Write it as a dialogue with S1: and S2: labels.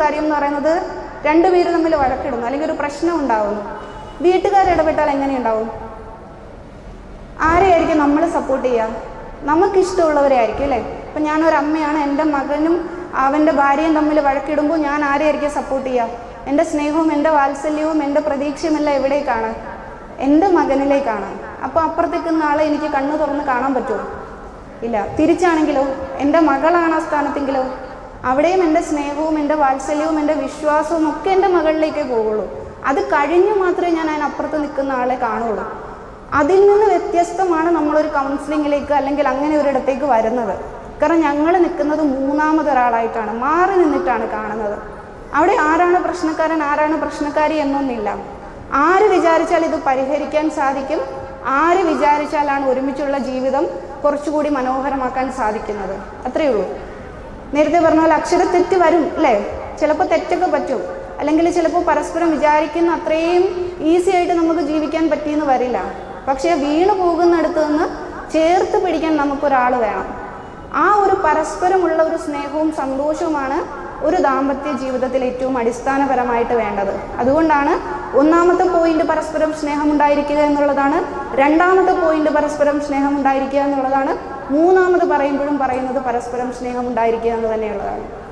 S1: കാര്യം എന്ന് പറയുന്നത് രണ്ടുപേര് തമ്മിൽ വഴക്കിടുന്നു അല്ലെങ്കിൽ ഒരു പ്രശ്നം ഉണ്ടാവുന്നു. വീട്ടുകാർ ഇടപെട്ടാൽ എങ്ങനെയുണ്ടാവും ആരെയായിരിക്കും നമ്മൾ സപ്പോർട്ട് ചെയ്യുക? നമുക്കിഷ്ടമുള്ളവരെ ആയിരിക്കും അല്ലേ? ഇപ്പം ഞാനൊരു അമ്മയാണ് എന്റെ മകനും അവന്റെ ഭാര്യയും തമ്മിൽ വഴക്കിടുമ്പോൾ ഞാൻ ആരെയായിരിക്കും സപ്പോർട്ട് ചെയ്യുക? എന്റെ സ്നേഹവും എന്റെ വാത്സല്യവും എന്റെ പ്രതീക്ഷയുമെല്ലാം എവിടേക്കാണ്? എന്റെ മകനിലേക്കാണ്. അപ്പോൾ അപ്പുറത്തേക്ക് ആളെ എനിക്ക് കണ്ണു തുറന്ന് കാണാൻ പറ്റുമോ? ഇല്ല. തിരിച്ചാണെങ്കിലോ? എന്റെ മകളാണ് ആ സ്ഥാനത്തെങ്കിലോ? അവിടെയും എന്റെ സ്നേഹവും എന്റെ വാത്സല്യവും എന്റെ വിശ്വാസവും ഒക്കെ എന്റെ മകളിലേക്ക് പോവുള്ളൂ അത് കഴിഞ്ഞു മാത്രമേ ഞാൻ അതിനപ്പുറത്ത് നിൽക്കുന്ന ആളെ കാണുള്ളൂ. അതിൽ നിന്ന് വ്യത്യസ്തമാണ് നമ്മളൊരു കൗൺസിലിങ്ങിലേക്ക് അല്ലെങ്കിൽ അങ്ങനെ ഒരിടത്തേക്ക് വരുന്നത്. കാരണം ഞങ്ങൾ നിൽക്കുന്നത് മൂന്നാമതൊരാളായിട്ടാണ് മാറി നിന്നിട്ടാണ് കാണുന്നത്. അവിടെ ആരാണ് പ്രശ്നക്കാരൻ ആരാണ് പ്രശ്നക്കാരി എന്നൊന്നില്ല ആര് വിചാരിച്ചാൽ ഇത് പരിഹരിക്കാൻ സാധിക്കും? ആര് വിചാരിച്ചാലാണ് ഒരുമിച്ചുള്ള ജീവിതം കുറച്ചുകൂടി മനോഹരമാക്കാൻ സാധിക്കുന്നത്? അത്രയേ ഉള്ളൂ. നേരത്തെ പറഞ്ഞ പോലെ അക്ഷര തെറ്റ് വരും അല്ലേ? ചിലപ്പോൾ തെറ്റൊക്കെ പറ്റും. അല്ലെങ്കിൽ ചിലപ്പോൾ പരസ്പരം വിചാരിക്കുന്ന അത്രയും ഈസി ആയിട്ട് നമുക്ക് ജീവിക്കാൻ പറ്റിയെന്ന് വരില്ല. പക്ഷേ വീണു പോകുന്നിടത്ത് നിന്ന് ചേർത്ത് പിടിക്കാൻ നമുക്കൊരാൾ വേണം. ആ ഒരു പരസ്പരമുള്ള ഒരു സ്നേഹവും സന്തോഷവുമാണ് ഒരു ദാമ്പത്യ ജീവിതത്തിൽ ഏറ്റവും അടിസ്ഥാനപരമായിട്ട് വേണ്ടത്. അതുകൊണ്ടാണ് ഒന്നാമത്തെ പോയിന്റ് പരസ്പരം സ്നേഹം ഉണ്ടായിരിക്കുക എന്നുള്ളതാണ് രണ്ടാമത്തെ പോയിന്റ് പരസ്പരം സ്നേഹം ഉണ്ടായിരിക്കുക എന്നുള്ളതാണ് മൂന്നാമത് പറയുമ്പോഴും പറയുന്നത് പരസ്പരം സ്നേഹം ഉണ്ടായിരിക്കുക എന്ന് തന്നെയുള്ളതാണ്.